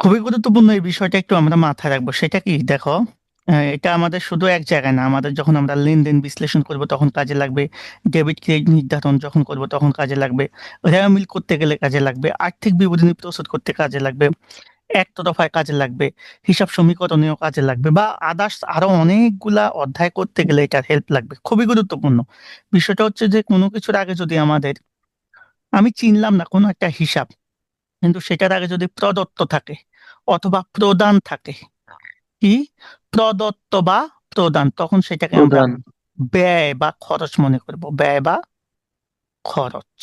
খুবই গুরুত্বপূর্ণ এই বিষয়টা একটু আমরা মাথায় রাখব। সেটা কি? দেখো এটা আমাদের শুধু এক জায়গায় না, আমাদের যখন আমরা লেনদেন বিশ্লেষণ করব তখন কাজে লাগবে, ডেবিট ক্রেডিট নির্ধারণ যখন করব তখন কাজে লাগবে রেয়ামিল করতে গেলে কাজে লাগবে, আর্থিক বিবরণী প্রস্তুত করতে কাজে লাগবে এক একতরফায় কাজে লাগবে, হিসাব সমীকরণেও কাজে লাগবে বা আদার্স আরও অনেকগুলা অধ্যায় করতে গেলে এটার হেল্প লাগবে। খুবই গুরুত্বপূর্ণ। বিষয়টা হচ্ছে যে কোনো কিছুর আগে যদি আমাদের, আমি চিনলাম না কোনো একটা হিসাব কিন্তু সেটার আগে যদি প্রদত্ত থাকে অথবা প্রদান থাকে কি? প্রদত্ত বা প্রদান তখন সেটাকে আমরা ব্যয় বা খরচ মনে করব। ব্যয় বা খরচ।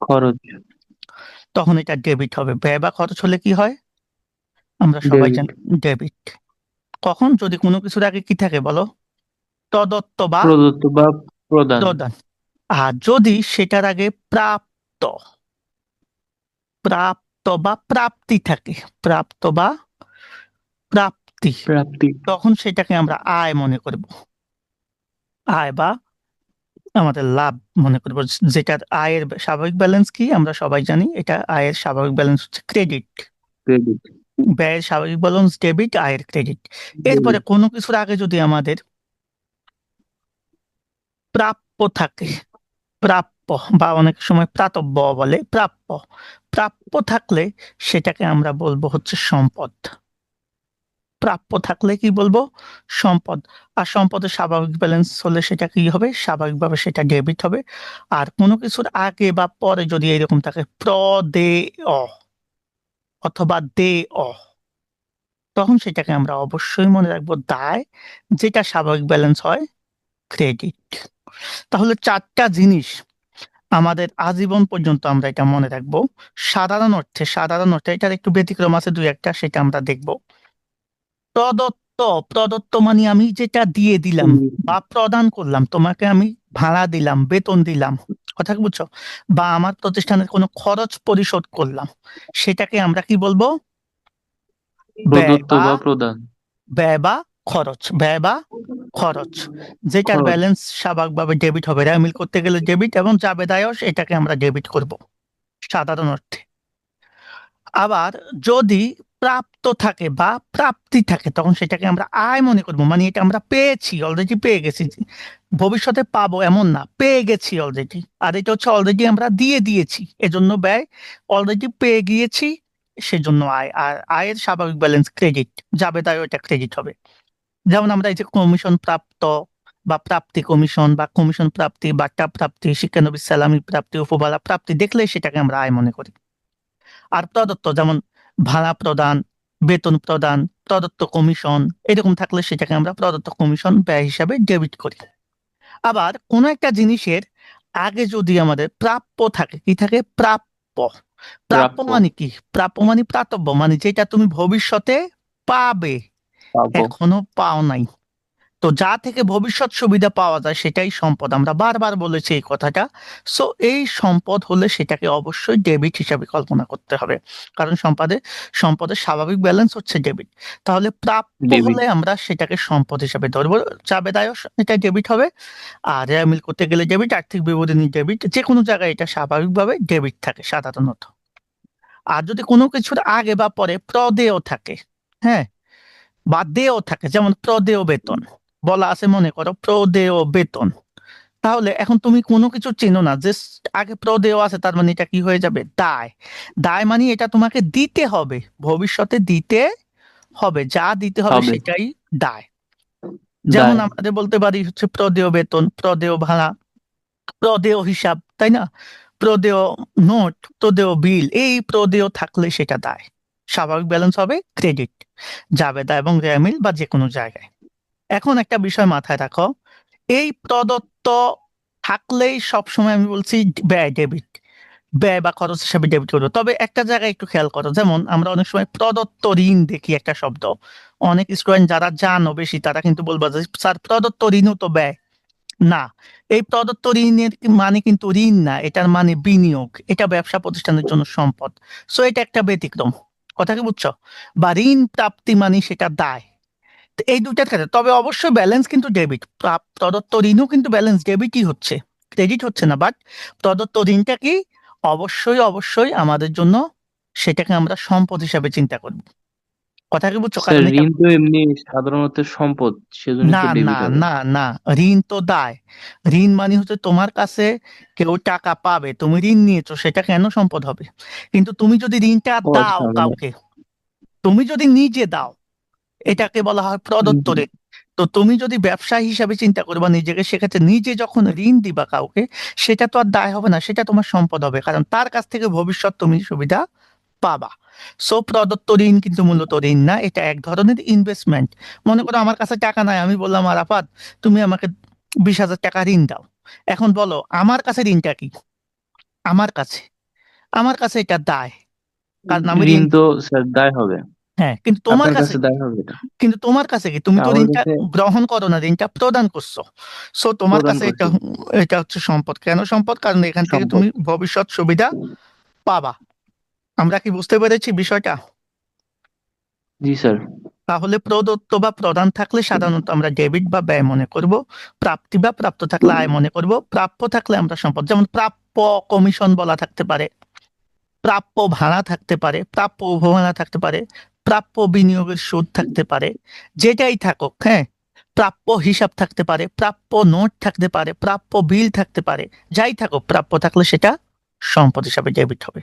খরচ। তখন এটা ডেবিট হবে। ব্যয় বা খরচ হলে কি হয়? আমরা সবাই জানি ডেবিট কখন? যদি কোনো কিছুর আগে কি থাকে বলো? প্রদত্ত বা প্রদত্ত বা প্রদান। প্রদান। আর যদি সেটার আগে প্রাপ্ত প্রাপ্ত বা প্রাপ্তি থাকে। প্রাপ্ত বা প্রাপ্তি। প্রাপ্তি। তখন সেটাকে আমরা আয় মনে করব। আয় বা আমাদের লাভ মনে করব। যেটার আয়ের স্বাভাবিক ব্যালেন্স কি আমরা সবাই জানি এটা আয়ের স্বাভাবিক ব্যালেন্স হচ্ছে ক্রেডিট। ক্রেডিট। ব্যয়ের স্বাভাবিক ব্যালেন্স ডেবিট আয়ের ক্রেডিট। এরপরে কোনো কিছুর আগে যদি আমাদের প্রাপ্য থাকে প্রাপ্য বা অনেক সময় প্রাতব্য বলে প্রাপ্য। প্রাপ্য থাকলে সেটাকে আমরা বলব হচ্ছে সম্পদ। প্রাপ্য থাকলে কি বলব? সম্পদ। আর সম্পদের স্বাভাবিক ব্যালেন্স হলে সেটা কি হবে? স্বাভাবিকভাবে সেটা ডেবিট হবে। আর কোনো কিছুর আগে বা পরে যদি এরকম থাকে প্রদে অথবা দে অ, তখন সেটাকে আমরা অবশ্যই মনে রাখব দায়। যেটা স্বাভাবিক ব্যালেন্স হয়, ক্রেডিট। তাহলে চারটা জিনিস আমাদের আজীবন পর্যন্ত আমরা এটা মনে রাখব। সাধারণ অর্থে সাধারণ অর্থে এটার একটু ব্যতিক্রম আছে দুই একটা সেটা আমরা দেখব। প্রদত্ত প্রদত্ত মানে আমি যেটা দিয়ে দিলাম বা প্রদান করলাম তোমাকে আমি ভাড়া দিলাম বেতন দিলাম কথা বুঝছ? বা আমার প্রতিষ্ঠানের কোনো খরচ পরিশোধ করলাম সেটাকে আমরা কি বলব? ব্যয় বা খরচ ব্যয় বা খরচ। যেটার ব্যালেন্স স্বাভাবিকভাবে ডেবিট হবে। রেমিল করতে গেলে ডেবিট এবং জাবেদায়স এটাকে আমরা ডেবিট করব সাধারণ অর্থে। আবার যদি প্রাপ্ত থাকে বা প্রাপ্তি থাকে তখন সেটাকে আমরা আয় মনে করব। মানে এটা আমরা পেয়েছি অলরেডি পেয়ে গেছি। ভবিষ্যতে পাবো এমন না পেয়ে গেছি অলরেডি আর এটা হচ্ছে অলরেডি আমরা দিয়ে দিয়েছি এজন্য ব্যয়। অলরেডি পেয়ে গিয়েছি সেজন্য আয়। আর আয়ের স্বাভাবিক ব্যালেন্স ক্রেডিট জাবেদায় ওটা ক্রেডিট হবে। যেমন আমরা এই যে কমিশন প্রাপ্ত বা প্রাপ্তি কমিশন বা কমিশন প্রাপ্তি বাট্টা প্রাপ্তি শিক্ষানবী সালামি প্রাপ্তি উপবালা প্রাপ্তি দেখলে সেটাকে আমরা আয় মনে করি। আর প্রদত্ত যেমন ভাড়া প্রদান বেতন প্রদান প্রদত্ত কমিশন এরকম থাকলে সেটাকে আমরা প্রদত্ত কমিশন ব্যয় হিসাবে ডেবিট করি। আবার কোন একটা জিনিসের আগে যদি আমাদের প্রাপ্য থাকে কি থাকে? প্রাপ্য। প্রাপ্য প্রাপ্য। মানে কি? প্রাপ্য মানে প্রাতব্য মানে যেটা তুমি ভবিষ্যতে পাবে। পাবো। এখনও পাও নাই। তো যা থেকে ভবিষ্যৎ সুবিধা পাওয়া যায় সেটাই সম্পদ। আমরা বারবার বলেছি এই কথাটা। সো এই সম্পদ হলে সেটাকে অবশ্যই ডেবিট হিসাবে কল্পনা করতে হবে। কারণ সম্পদে সম্পদের স্বাভাবিক ব্যালেন্স হচ্ছে ডেবিট তাহলে প্রাপ্য হলে আমরা সেটাকে সম্পদ হিসাবে ধরবো। চাবেদায় এটা ডেবিট হবে। আর রেয়ামিল করতে গেলে ডেবিট আর্থিক বিবরণী ডেবিট যে কোনো জায়গায় এটা স্বাভাবিকভাবে ডেবিট থাকে সাধারণত। আর যদি কোনো কিছুর আগে বা পরে প্রদেয় থাকে হ্যাঁ বা দেয় থাকে যেমন প্রদেয় বেতন। বলা আছে মনে করো প্রদেয় বেতন। তাহলে এখন তুমি কোনো কিছু চেনো না যে আগে প্রদেয় আছে তার মানে এটা কি হয়ে যাবে? দায়। দায় মানে এটা তোমাকে দিতে হবে ভবিষ্যতে দিতে হবে যা দিতে হবে। সেটাই দায়। যেমন। আমাদের বলতে পারি হচ্ছে প্রদেয় বেতন প্রদেয় ভাড়া প্রদেয় হিসাব তাই না? প্রদেয় নোট প্রদেয় বিল এই প্রদেয় থাকলে সেটা দায়। স্বাভাবিক ব্যালেন্স হবে ক্রেডিট। জাবেদা এবং রেয়ামিল বা যে কোনো জায়গায়। এখন একটা বিষয় মাথায় রাখো, এই প্রদত্ত থাকলেই সবসময় আমি বলছি ব্যয় ডেবিট, ব্যয় বা খরচ হিসাবে ডেবিট করব। তবে একটা জায়গায় একটু খেয়াল করো, যেমন আমরা অনেক সময় প্রদত্ত ঋণ দেখি একটা শব্দ, অনেক স্টুডেন্ট যারা জানো বেশি তারা কিন্তু বলব যে, স্যার, প্রদত্ত ঋণও তো ব্যয়। না, এই প্রদত্ত ঋণের মানে কিন্তু ঋণ না, এটার মানে বিনিয়োগ, এটা ব্যবসা প্রতিষ্ঠানের জন্য সম্পদ। সো এটা একটা ব্যতিক্রম। কথা কি বুঝছ? বা ঋণ প্রাপ্তি মানে সেটা দায়। এই দুটার ক্ষেত্রে, তবে অবশ্যই ব্যালেন্স কিন্তু ডেবিট প্রদত্ত ঋণও কিন্তু ব্যালেন্স ডেবিটই হচ্ছে। ক্রেডিট হচ্ছে না বাট প্রদত্ত ঋণটা কি? অবশ্যই অবশ্যই আমাদের জন্য সেটাকে আমরা সম্পদ হিসাবে চিন্তা করব। কথা কি বুঝছ কারণ ঋণ তো এমনি সাধারণত সম্পদ সেজন্য না না না না ঋণ তো দায়। ঋণ মানে হচ্ছে তোমার কাছে কেউ টাকা পাবে তুমি ঋণ নিয়েছো সেটা কেন সম্পদ হবে? কিন্তু তুমি যদি ঋণটা দাও আচ্ছা মানে কাউকে তুমি যদি নিজে দাও এটাকে বলা হয় প্রদত্ত ঋণ। তো তুমি যদি ব্যবসা হিসাবে চিন্তা করবা নিজেকে সেক্ষেত্রে নিজে যখন ঋণ দিবা কাউকে সেটা তো আর দায় হবে না সেটা তোমার সম্পদ হবে। কারণ তার কাছ থেকে ভবিষ্যৎ তুমি সুবিধা পাবা। সো প্রদত্ত ঋণ কিন্তু মূলত ঋণ না এটা এক ধরনের ইনভেস্টমেন্ট মনে করো আমার কাছে টাকা নাই আমি বললাম আরাফাত তুমি আমাকে বিশ হাজার টাকা ঋণ দাও। এখন বলো আমার কাছে ঋণটা কি? আমার কাছে। আমার কাছে এটা দায়। কারণ আমি ঋণ তো স্যার দায় হবে। হ্যাঁ কিন্তু তোমার কাছে দায় হবে এটা। কিন্তু তোমার কাছে কি? তুমি তো ঋণটা গ্রহণ করো না ঋণটা প্রদান করছ। সো তোমার কাছে এটা এটা হচ্ছে সম্পদ। কেন সম্পদ? কারণ এখান থেকে তুমি ভবিষ্যৎ সুবিধা পাবা। আমরা কি বুঝতে পেরেছি বিষয়টা? জি স্যার। তাহলে প্রদত্ত বা প্রদান থাকলে সাধারণত আমরা ডেবিট বা ব্যয় মনে করব প্রাপ্তি বা প্রাপ্ত থাকলে আয় মনে করব প্রাপ্য থাকলে আমরা সম্পদ যেমন প্রাপ্য কমিশন বলা থাকতে পারে প্রাপ্য ভাড়া থাকতে পারে প্রাপ্য উপভাড়া থাকতে পারে প্রাপ্য বিনিয়োগের সুদ থাকতে পারে যেটাই থাকুক হ্যাঁ প্রাপ্য হিসাব থাকতে পারে প্রাপ্য নোট থাকতে পারে প্রাপ্য বিল থাকতে পারে যাই থাকুক প্রাপ্য থাকলে সেটা সম্পদ হিসাবে ডেবিট হবে।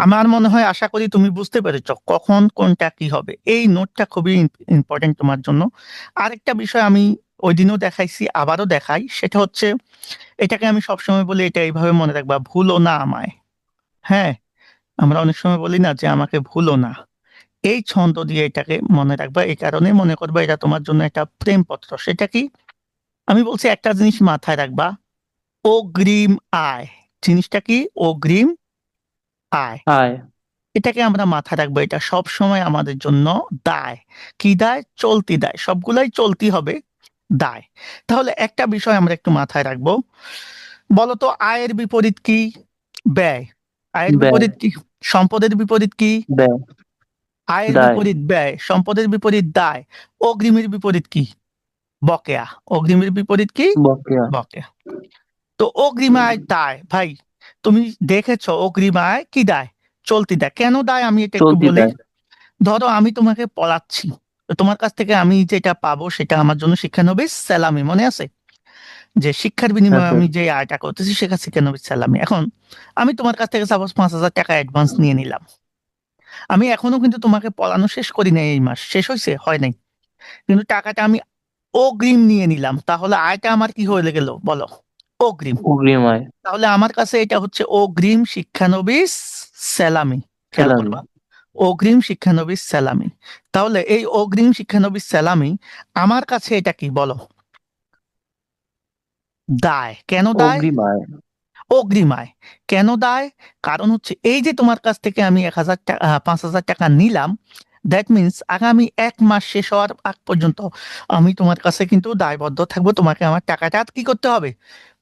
আমার মনে হয়, আশা করি তুমি বুঝতে পেরেছ কখন কোনটা কি হবে। এই নোটটা খুবই ইম্পর্টেন্ট তোমার জন্য। আরেকটা বিষয় আমি ওই দিনও দেখাইছি, আবারও দেখাই। সেটা হচ্ছে, এটাকে আমি সবসময় বলি, এটা এইভাবে মনে রাখবা, ভুলো না আমায়। হ্যাঁ আমরা অনেক সময় বলি না যে, আমাকে ভুলো না। এই ছন্দ দিয়ে এটাকে মনে রাখবা, এই কারণে মনে করবা এটা তোমার জন্য একটা প্রেমপত্র। সেটা কি? আমি বলছি একটা জিনিস মাথায় রাখবা, অগ্রিম আয়। জিনিসটা কি? অগ্রিম আয় আয় এটাকে আমরা মাথায় রাখব এটা সব সময় আমাদের জন্য দায়। কি দায়? চলতি দায়। সবগুলাই চলতি হবে দায়। তাহলে একটা বিষয় আমরা একটু মাথায় রাখব। বলতো আয়ের বিপরীত কি? ব্যয়। আয়ের বিপরীত কি? সম্পদের বিপরীত কি? আয়ের বিপরীত ব্যয়। সম্পদের বিপরীত দায়। অগ্রিমের বিপরীত কি? বকেয়া। অগ্রিমের বিপরীত কি? বকেয়া। বকেয়া। তো অগ্রিম আয় দায়। ভাই তুমি দেখেছ অগ্রিম আয় কি দায়? চলতি দায়। কেন দায়? আমি এটা একটু বলি ধরো আমি তোমাকে পড়াচ্ছি। তোমার কাছ থেকে আমি যেটা পাবো সেটা আমার জন্য শিক্ষানবিশ স্যালামি মনে আছে? যে শিক্ষার বিনিময়ে আমি যে আয়টা করতেছি সেটা শিক্ষানবিশ স্যালামি। এখন আমি তোমার কাছ থেকে সাপোজ পাঁচ হাজার টাকা অ্যাডভান্স নিয়ে নিলাম। আমি এখনও কিন্তু তোমাকে পড়ানো শেষ করি নাই এই মাস। শেষ হয়েছে হয় নাই। কিন্তু টাকাটা আমি অগ্রিম নিয়ে নিলাম। তাহলে আয়টা আমার কি হয়ে গেল? বলো। অগ্রিম। অগ্রিম আয় তাহলে আমার কাছে এটা হচ্ছে অগ্রিম শিক্ষানবিশ স্যালামি। খেয়াল করবা। অগ্রিম শিক্ষানবিশ স্যালামি। তাহলে এই অগ্রিম শিক্ষানবিশ স্যালামি আমার কাছে এটা কি বলো? দায়। কেন দায়? অগ্রিম আয়। কেন দায়? কারণ হচ্ছে এই যে তোমার কাছ থেকে আমি এক হাজার টাকা পাঁচ হাজার টাকা নিলাম দ্যাট মিন্স আগামী এক মাস শেষ হওয়ার আগ পর্যন্ত আমি তোমার কাছে কিন্তু দায়বদ্ধ থাকব। তোমাকে আমার টাকাটা কি করতে হবে?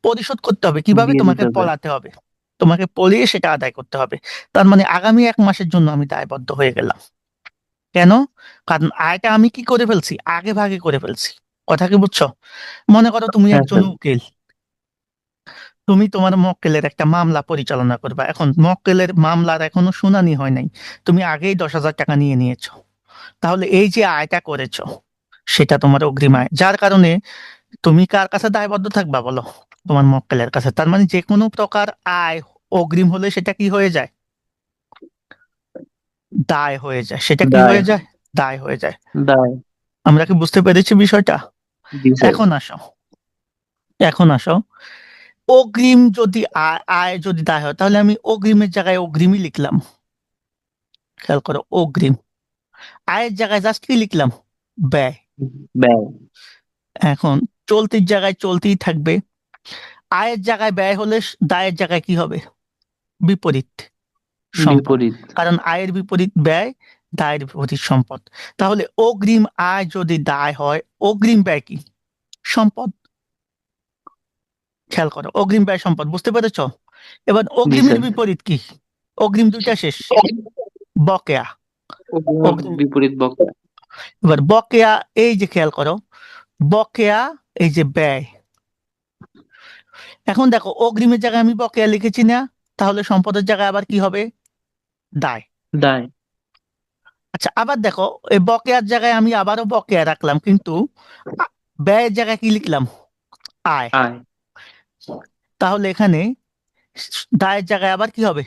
পরিশোধ করতে হবে। কীভাবে তোমাকে পলাতে হবে? তোমাকে পলিয়ে সেটা আদায় করতে হবে। তার মানে আগামী এক মাসের জন্য আমি দায়বদ্ধ হয়ে গেলাম। কেন? কারণ আয়টা আমি কি করে ফেলছি? আগে ভাগে করে ফেলছি। কথা কি বুঝছ? মনে করো তুমি হ্যাঁ একজন উকিল। তুমি তোমার মক্কেলের একটা মামলা পরিচালনা করবা। এখন মক্কেলের মামলার এখনও শুনানি হয় নাই। তুমি আগেই দশ হাজার টাকা নিয়ে নিয়েছো। তাহলে এই যে আয়টা করেছ সেটা তোমার অগ্রিম আয়। যার কারণে তুমি কার কাছে দায়বদ্ধ থাকবা বলো? তোমার মক্কেলের কাছে। তার মানে যে কোনো প্রকার আয় অগ্রিম হলে সেটা কি হয়ে যায়? দায় হয়ে যায়। সেটা কি হয়ে যায়? দায় হয়ে যায়। দায়। আমরা কি বুঝতে পেরেছি বিষয়টা? এখন আসো। এখন আসো। অগ্রিম যদি আয় আয় যদি দায় হয় তাহলে আমি অগ্রিমের জায়গায় অগ্রিমই লিখলাম। খেয়াল করো অগ্রিম। আয়ের জায়গায় জাস্ট কি লিখলাম? ব্যয়। ব্যয়। এখন চলতির জায়গায় চলতেই থাকবে। আয়ের জায়গায় ব্যয় হলে দায়ের জায়গায় কি হবে? বিপরীত বিপরীত। কারণ আয়ের বিপরীত ব্যয় দায়ের বিপরীত সম্পদ। তাহলে অগ্রিম আয় যদি দায় হয় অগ্রিম ব্যয় কি? সম্পদ। খেয়াল করো অগ্রিম ব্যয় সম্পদ বুঝতে পেরেছ? এবার অগ্রিমের বিপরীত কি? অগ্রিম দুইটা শেষ। বকেয়া। অগ্রিম। বিপরীত বকেয়া। এবার বকেয়া এই যে খেয়াল করো বকেয়া এই যে ব্যয় এখন দেখো অগ্রিমের জায়গায় আমি বকেয়া লিখেছি না তাহলে সম্পদের জায়গায় আবার কি হবে? দায়। দায়। আচ্ছা আবার দেখো এই বকেয়ার জায়গায় আমি আবারও বকেয়া রাখলাম কিন্তু ব্যয়ের জায়গায় কি লিখলাম? আয়। আয়। তাহলে এখানে দায়ের জায়গায় আবার কি হবে?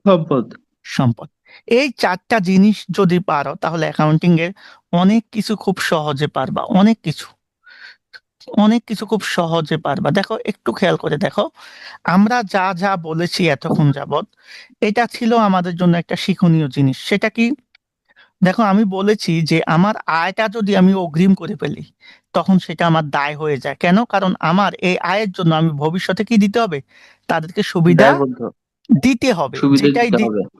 সম্পদ। সম্পদ। এই চারটা জিনিস যদি পারো তাহলে অ্যাকাউন্টিং এর অনেক কিছু খুব সহজে পারবা অনেক কিছু। অনেক কিছু খুব সহজে পারবা। দেখো একটু খেয়াল করে দেখো। আমরা যা যা বলেছি এতক্ষণ যাবৎ এটা ছিল আমাদের জন্য একটা শিক্ষণীয় জিনিস। সেটা কি? দেখো আমি বলেছি যে আমার আয়টা যদি আমি অগ্রিম করে ফেলি তখন সেটা আমার দায় হয়ে যায়। কেন? কারণ আমার এই আয়ের জন্য আমি ভবিষ্যতে কি দিতে হবে? তাদেরকে সুবিধা দিতে হবে। সুবিধা যেটাই দিতে দি- হবে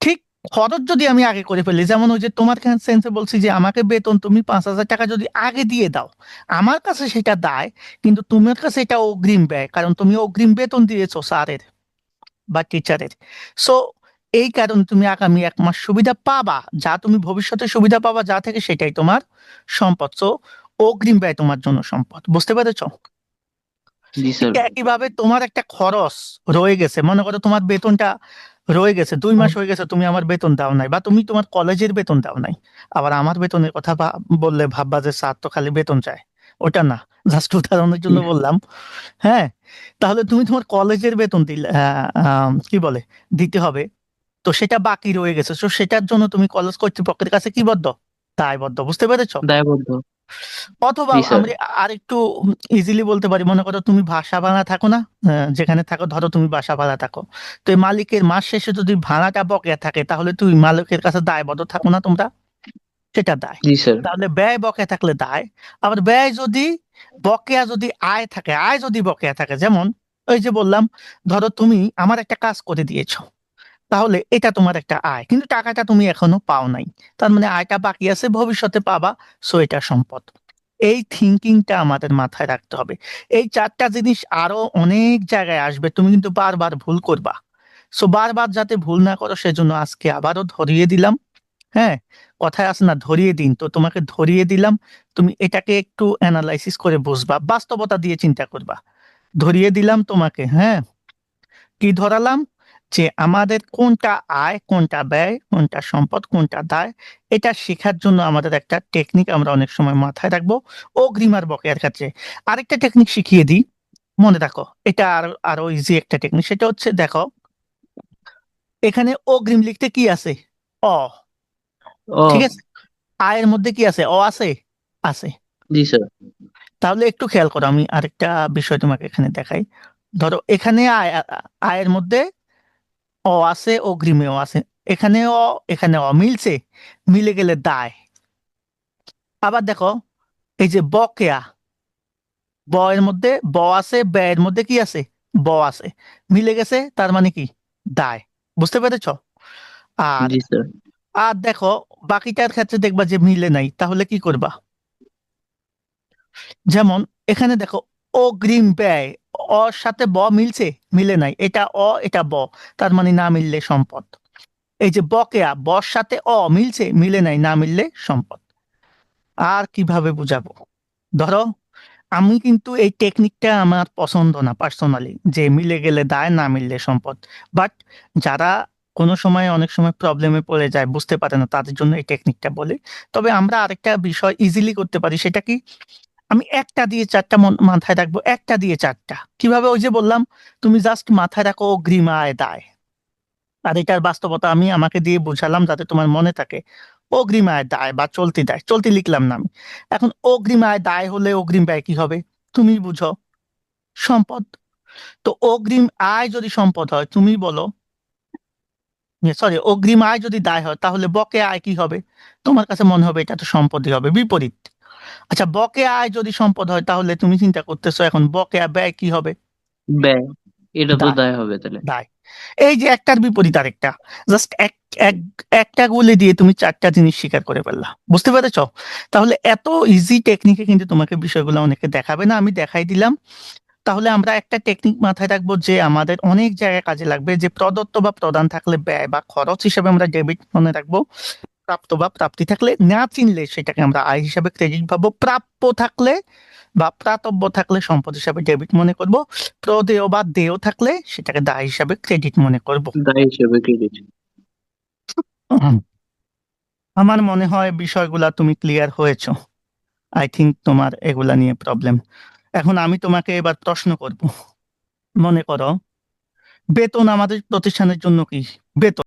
ঠিক খরচ যদি আমি আগে করে ফেলি যেমন ওই যে তোমার সেন্সে বলছি যে আমাকে বেতন তুমি পাঁচ হাজার টাকা যদি আগে দিয়ে দাও আমার কাছে সেটা দায় কিন্তু তোমার কাছে এটা অগ্রিম ব্যয় কারণ তুমি অগ্রিম বেতন দিয়েছ স্যারের বা টিচারের সো এই কারণে তুমি আগামী এক মাস সুবিধা পাবা যা তুমি ভবিষ্যতে সুবিধা পাবা যা থেকে সেটাই তোমার সম্পদ। সো অগ্রিম ব্যয় তোমার জন্য সম্পদ বুঝতে পেরেছ? একইভাবে তোমার একটা খরচ রয়ে গেছে মনে করো তোমার বেতনটা রয়ে গেছে দুই মাস হয়ে গেছে তুমি আমার বেতন দাও নাই বা তুমি তোমার কলেজের বেতন দাও নাই। আবার আমার বেতনের কথা বললে ভাববা যে স্যার তো খালি বেতন চায়। ওটা না জাস্ট উদাহরণের জন্য বললাম। হ্যাঁ তাহলে তুমি তোমার কলেজের বেতন দিলে কি বলে দিতে হবে। তো সেটা বাকি রয়ে গেছে তো সেটার জন্য তুমি কলেজ কর্তৃপক্ষের কাছে কি বদ্ধ? দায়বদ্ধ বুঝতে পেরেছ? দায়বদ্ধ। অথবা জি, স্যার। আমরা আর একটু ইজিলি বলতে পারি মনে করো তুমি বাসা ভাড়া থাকো না? আহ, যেখানে থাকো ধরো তুমি বাসা ভাড়া থাকো। তো এই মালিকের মাস শেষে যদি ভাড়াটা বকেয়া থাকে তাহলে তুই মালিকের কাছে দায়বদ্ধ থাকো না তোমরা? সেটা দায়। জি স্যার। তাহলে ব্যয় বকেয়া থাকলে দায়। আবার ব্যয় যদি বকেয়া যদি আয় থাকে আয় যদি বকেয়া থাকে যেমন ওই যে বললাম ধরো তুমি আমার একটা কাজ করে দিয়েছ। তাহলে এটা তোমার একটা আয়। কিন্তু টাকাটা তুমি এখনও পাও নাই। তার মানে আয়টা বাকি আছে, ভবিষ্যতে পাবা। সো এটা সম্পদ। এই থিঙ্কিংটা আমাদের মাথায় রাখতে হবে। এই চারটা জিনিস আরও অনেক জায়গায় আসবে। তুমি কিন্তু বারবার ভুল করবা। সো বারবার যাতে ভুল না করো, সেজন্য আজকে আবারও ধরিয়ে দিলাম। হ্যাঁ? কথায় আছে না, ধরিয়ে দিন। তো তোমাকে ধরিয়ে দিলাম। তুমি এটাকে একটু অ্যানালাইসিস করে বুঝবা। বাস্তবতা দিয়ে চিন্তা করবা। ধরিয়ে দিলাম তোমাকে। হ্যাঁ? কি ধরালাম? যে আমাদের কোনটা আয় কোনটা ব্যয় কোনটা সম্পদ কোনটা দায় এটা শেখার জন্য আমাদের একটা টেকনিক আমরা অনেক সময় মাথায় রাখব অগ্রিমার বকেয়ার ক্ষেত্রে। আরেকটা টেকনিক শিখিয়ে দিই মনে রাখো এটা আর আরও ইজি একটা টেকনিক সেটা হচ্ছে দেখো এখানে অগ্রিম লিখতে কি আছে? অ। ঠিক আছে? আয়ের মধ্যে কি আছে? অ আছে? আছে। জি স্যার। তাহলে একটু খেয়াল করো আমি আরেকটা বিষয় তোমাকে এখানে দেখাই। ধরো এখানে আয় আয়ের মধ্যে অ আছে অগ্রিমেও আছে। এখানে অ এখানে অ মিলছে মিলে গেলে দায়। আবার দেখো এই যে বকেয়া ব এর মধ্যে ব আছে ব্যয়ের মধ্যে কি আছে? ব আছে। মিলে গেছে তার মানে কি? দায়। বুঝতে পেরেছ? আর আর দেখো বাকিটার ক্ষেত্রে দেখবা যে মিলে নাই তাহলে কি করবা? যেমন এখানে দেখো অগ্রিম ব্যয়, অর সাথে ব মিলছে? মিলে নাই। এটা অ, এটা ব। তার মানে না মিললে সম্পদ। এই যে বকেয়া বর সাথে অ মিলছে, মিলে নাই, না মিললে সম্পদ। আর কীভাবে বুঝাবো? ধরো, আমি কিন্তু এই টেকনিকটা আমার পছন্দ না পার্সোনালি যে মিলে গেলে দায়, না মিললে সম্পদ। বাট যারা কোনো সময়, অনেক সময় প্রবলেমে পড়ে যায়, বুঝতে পারে না, তাদের জন্য এই টেকনিকটা বলে। তবে আমরা আরেকটা বিষয় ইজিলি করতে পারি, সেটা কি? আমি একটা দিয়ে চারটা মাথায় রাখব, একটা দিয়ে চারটা। কীভাবে ওই যে বললাম, তুমি জাস্ট মাথায় রাখো অগ্রিম আয় দায়। আর এটার বাস্তবতা আমি আমাকে দিয়ে বুঝালাম যাতে তোমার মনে থাকে, অগ্রিম আয় দায় বা চলতি দায়। চলতি লিখলাম না আমি। এখন অগ্রিম আয় দায় হলে অগ্রিম ব্যয় কি হবে? তুমি বুঝো, সম্পদ। তো অগ্রিম আয় যদি সম্পদ হয়, তুমি বলো সরি অগ্রিম আয় যদি দায় হয়, তাহলে বকে আয় কি হবে? তোমার কাছে মনে হবে এটা তো সম্পদই হবে, বিপরীত। আচ্ছা বকে আয় যদি সম্পদ হয় তাহলে তুমি চিন্তা করতেছো এখন বকেয়া ব্যয় কি হবে? ব্যয় এটা তো দায়। দায় হবে তাহলে। দায়। এই যে একটার বিপরীত আরেকটা জাস্ট এক এক একটা গুলি দিয়ে তুমি চারটা জিনিস স্বীকার করে ফেললা। বুঝতে পেরেছ? তাহলে এত ইজি টেকনিকে কিন্তু তোমাকে বিষয়গুলো অনেকে দেখাবে না আমি দেখাই দিলাম। তাহলে আমরা একটা টেকনিক মাথায় রাখব যে আমাদের অনেক জায়গায় কাজে লাগবে যে প্রদত্ত বা প্রদান থাকলে ব্যয় বা খরচ হিসেবে আমরা ডেবিট মনে রাখব। প্রাপ্ত বা প্রাপ্তি থাকলে না চিনলে সেটাকে আমরা আয় হিসাবে ক্রেডিট ভাবো প্রাপ্য থাকলে বা প্রাতব্য থাকলে সম্পদ হিসাবে ডেবিট মনে করব। প্রদেয় বা দেয় থাকলে সেটাকে দায় হিসাবে ক্রেডিট মনে করব। দায় হিসেবে ক্রেডিট আমার মনে হয় বিষয়গুলা তুমি ক্লিয়ার হয়েছো। আই থিংক তোমার এগুলা নিয়ে প্রবলেম এখন আমি তোমাকে এবার প্রশ্ন করব। মনে করো বেতন আমাদের প্রতিষ্ঠানের জন্য কি? বেতন।